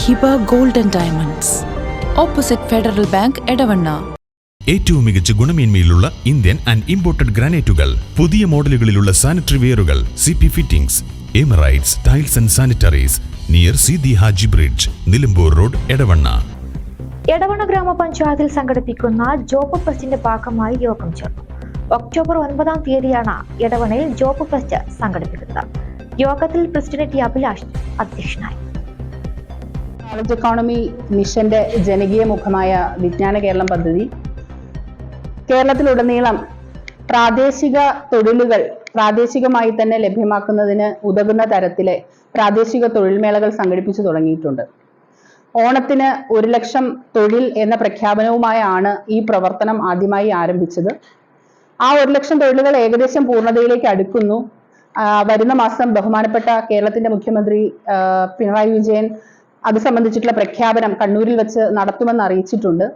Hiba golden diamonds. Opposite Federal bank Edavanna. ഏറ്റവും മികച്ച ഗുണമേന്മയിലുള്ള ഇന്ത്യൻ ആൻഡ് ഇമ്പോർട്ടഡ് ഗ്രാനൈറ്റുകൾ പുതിയ മോഡലുകളിലുള്ള sanitary വെയറുകൾ C P fittings Emirates tiles and sanitaries near C the Haji bridge Nilambur road Edavanna. Edavanna ഗ്രാമപഞ്ചായത്തിൽ സംഘടിപ്പിക്കുന്ന job ഫെസ്റ്റിന്റെ ഭാഗമായി യോഗം ചേർന്നു. ഒക്ടോബർ ഒൻപതാം തീയതിയാണ് എടവണയിൽ ജോബ് ഫെസ്റ്റ് സംഘടിപ്പിക്കുന്നത്. യോഗത്തിൽ പ്രസിഡന്റ് ടി അഭിലാഷ് അധ്യക്ഷനായി. നോളജ് എക്കോണമി മിഷന്റെ ജനകീയ മുഖമായ വിജ്ഞാന കേരളം പദ്ധതി. കേരളത്തിലുടനീളം പ്രാദേശിക തൊഴിലുകൾ പ്രാദേശികമായി തന്നെ ലഭ്യമാക്കുന്നതിന് ഉതകുന്ന തരത്തിലെ പ്രാദേശിക തൊഴിൽമേളകൾ സംഘടിപ്പിച്ചു തുടങ്ങിയിട്ടുണ്ട്. ഓണത്തിന് ഒരു ലക്ഷം തൊഴിൽ എന്ന പ്രഖ്യാപനവുമായാണ് ഈ പ്രവർത്തനം ആദ്യമായി ആരംഭിച്ചത്. ആ ഒരു ലക്ഷം തൊഴിലുകൾ ഏകദേശം പൂർണതയിലേക്ക് അടുക്കുന്നു. വരുന്ന മാസം ബഹുമാനപ്പെട്ട കേരളത്തിന്റെ മുഖ്യമന്ത്രി പിണറായി വിജയൻ അത് സംബന്ധിച്ചിട്ടുള്ള പ്രഖ്യാപനം കണ്ണൂരിൽ വെച്ച് നടത്തുമെന്ന് അറിയിച്ചിട്ടുണ്ട്.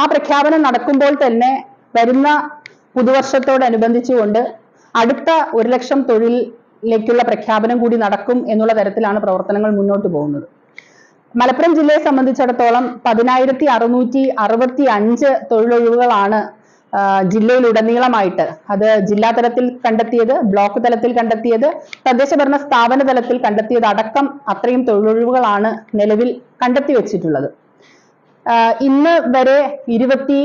ആ പ്രഖ്യാപനം നടക്കുമ്പോൾ തന്നെ വരുന്ന പുതുവർഷത്തോടനുബന്ധിച്ചുകൊണ്ട് അടുത്ത ഒരു ലക്ഷം തൊഴിലിലേക്കുള്ള പ്രഖ്യാപനം കൂടി നടക്കും എന്നുള്ള തരത്തിലാണ് പ്രവർത്തനങ്ങൾ മുന്നോട്ട് പോകുന്നത്. മലപ്പുറം ജില്ലയെ സംബന്ധിച്ചിടത്തോളം പതിനായിരത്തി അറുന്നൂറ്റി അറുപത്തി അഞ്ച് തൊഴിലൊഴിവുകളാണ് ജില്ലയിലുടനീളമായിട്ട്. അത് ജില്ലാ തലത്തിൽ കണ്ടെത്തിയത് ബ്ലോക്ക് തലത്തിൽ കണ്ടെത്തിയത് തദ്ദേശ ഭരണ സ്ഥാപന തലത്തിൽ കണ്ടെത്തിയത് അടക്കം അത്രയും തൊഴിലൊഴിവുകളാണ് നിലവിൽ കണ്ടെത്തി വെച്ചിട്ടുള്ളത്. ഇന്ന് വരെ ഇരുപത്തി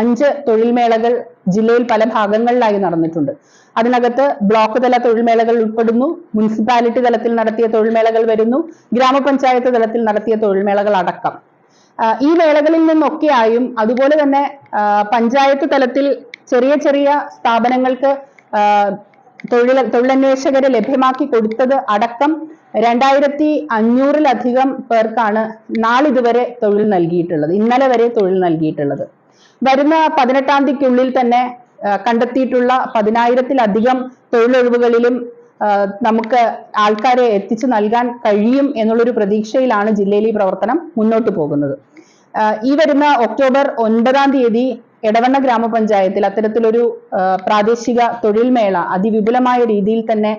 അഞ്ച് തൊഴിൽ മേളകൾ ജില്ലയിൽ പല ഭാഗങ്ങളിലായി നടന്നിട്ടുണ്ട്. അതിനകത്ത് ബ്ലോക്ക് തല തൊഴിൽ മേളകൾ ഉൾപ്പെടുന്നു മുനിസിപ്പാലിറ്റി തലത്തിൽ നടത്തിയ തൊഴിൽ മേളകൾ വരുന്നു ഗ്രാമപഞ്ചായത്ത് തലത്തിൽ നടത്തിയ തൊഴിൽ മേളകൾ അടക്കം. ഈ വേളകളിൽ നിന്നൊക്കെയായും അതുപോലെ തന്നെ പഞ്ചായത്ത് തലത്തിൽ ചെറിയ ചെറിയ സ്ഥാപനങ്ങൾക്ക് തൊഴിൽ തൊഴിലന്വേഷകരെ ലഭ്യമാക്കി കൊടുത്തത് അടക്കം രണ്ടായിരത്തി അഞ്ഞൂറിലധികം പേർക്കാണ് നാളിതുവരെ തൊഴിൽ നൽകിയിട്ടുള്ളത്. ഇന്നലെ വരെ തൊഴിൽ നൽകിയിട്ടുള്ളത്. വരുന്ന പതിനെട്ടാം തീയതിക്കുള്ളിൽ തന്നെ കണ്ടെത്തിയിട്ടുള്ള പതിനായിരത്തിലധികം തൊഴിലൊഴിവുകളിലും നമുക്ക് ആൾക്കാരെ എത്തിച്ചു നൽകാൻ കഴിയും എന്നുള്ളൊരു പ്രതീക്ഷയിലാണ് ജില്ലയിൽ ഈ പ്രവർത്തനം മുന്നോട്ട് പോകുന്നത്. ഈ വരുന്ന ഒക്ടോബർ ഒൻപതാം തീയതി എടവണ്ണ ഗ്രാമപഞ്ചായത്തിൽ അത്തരത്തിലൊരു പ്രാദേശിക തൊഴിൽ മേള അതിവിപുലമായ രീതിയിൽ തന്നെ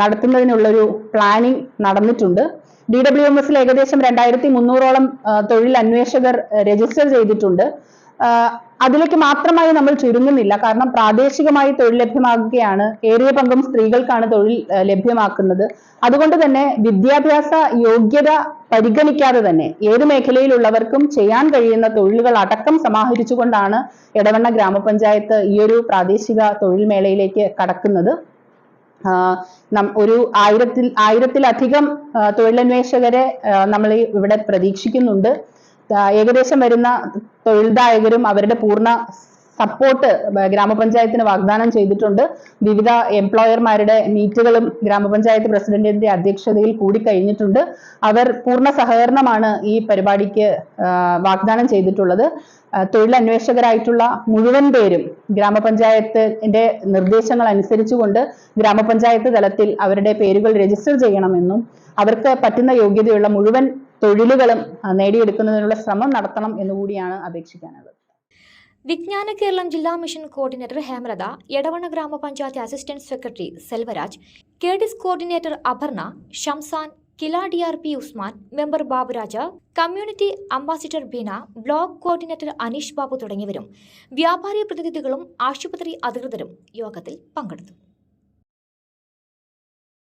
നടത്തുന്നതിനുള്ളൊരു പ്ലാനിംഗ് നടന്നിട്ടുണ്ട്. ഡി ഡബ്ല്യു എം എസിൽ ഏകദേശം രണ്ടായിരത്തി മുന്നൂറോളം തൊഴിൽ അന്വേഷകർ രജിസ്റ്റർ ചെയ്തിട്ടുണ്ട്. അതിലേക്ക് മാത്രമായി നമ്മൾ ചുരുങ്ങുന്നില്ല. കാരണം പ്രാദേശികമായി തൊഴിൽ ലഭ്യമാകുകയാണ്. ഏറിയ പങ്കും സ്ത്രീകൾക്കാണ് തൊഴിൽ ലഭ്യമാക്കുന്നത്. അതുകൊണ്ട് തന്നെ വിദ്യാഭ്യാസ യോഗ്യത പരിഗണിക്കാതെ തന്നെ ഏത് മേഖലയിലുള്ളവർക്കും ചെയ്യാൻ കഴിയുന്ന തൊഴിലുകൾ അടക്കം സമാഹരിച്ചുകൊണ്ടാണ് എടവണ്ണ ഗ്രാമപഞ്ചായത്ത് ഈ ഒരു പ്രാദേശിക തൊഴിൽ മേളയിലേക്ക് കടക്കുന്നത്. ഒരു ആയിരത്തിൽ ആയിരത്തിലധികം തൊഴിലന്വേഷകരെ നമ്മൾ ഇവിടെ പ്രതീക്ഷിക്കുന്നുണ്ട്. ഏകദേശം വരുന്ന തൊഴിൽദായകരും അവരുടെ പൂർണ സപ്പോർട്ട് ഗ്രാമപഞ്ചായത്തിന് വാഗ്ദാനം ചെയ്തിട്ടുണ്ട്. വിവിധ എംപ്ലോയർമാരുടെ മീറ്റുകളും ഗ്രാമപഞ്ചായത്ത് പ്രസിഡന്റിന്റെ അധ്യക്ഷതയിൽ കൂടി കഴിഞ്ഞിട്ടുണ്ട്. അവർ പൂർണ സഹകരണമാണ് ഈ പരിപാടിക്ക് വാഗ്ദാനം ചെയ്തിട്ടുള്ളത്. തൊഴിലന്വേഷകരായിട്ടുള്ള മുഴുവൻ പേരും ഗ്രാമപഞ്ചായത്തിന്റെ നിർദ്ദേശങ്ങൾ അനുസരിച്ചുകൊണ്ട് ഗ്രാമപഞ്ചായത്ത് തലത്തിൽ അവരുടെ പേരുകൾ രജിസ്റ്റർ ചെയ്യണമെന്നും അവർക്ക് പറ്റുന്ന യോഗ്യതയുള്ള മുഴുവൻ തൊഴിലുകളും നേടിയെടുക്കുന്നതിനുള്ള ശ്രമം നടത്തണം എന്നുകൂടിയാണ് അപേക്ഷിക്കാനുള്ളത്. വിജ്ഞാന കേരളം ജില്ലാ mission coordinator Hemalatha Edavanna Grama Panchayat assistant secretary Selvaraj K ഡിസ് coordinator Aparna Shamsan KILA D R P Usman member Baburaja community ambassador Beena block coordinator Aneesh Babu തുടങ്ങിയവരും വ്യാപാരി പ്രതിനിധികളും ആശുപത്രി അധികൃതരും യോഗത്തിൽ പങ്കെടുത്തു.